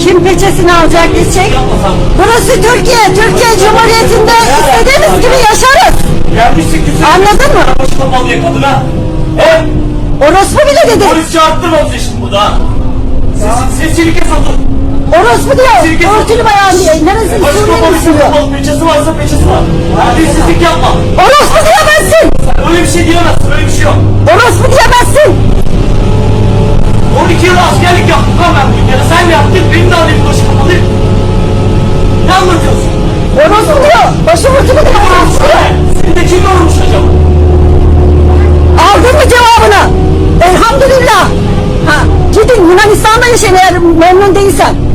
Kim peçesini alacak diyecek? Burası Türkiye. Türkiye Cumhuriyeti'nde istediğimiz gibi yaşarız. Anladın mı? kadına. He? Orospu bile dedi. Polis çağırttırmamız için burada. Ses, ses çirke satın. Orospu diyor. Sirke Örtülü bayan diye. Neresi? Başka Suriye polisi misiniz? Peçesi varsa peçesi var. Tersizlik yapma. Orospu diyor anlatıyorsun? Orospu diyor. Diyor. Orospu diyor. Seni de kim yormuş acaba? Aldın mı cevabını? Elhamdülillah. Ha, gidin Yunanistan'da yaşayın eğer memnun değilsen.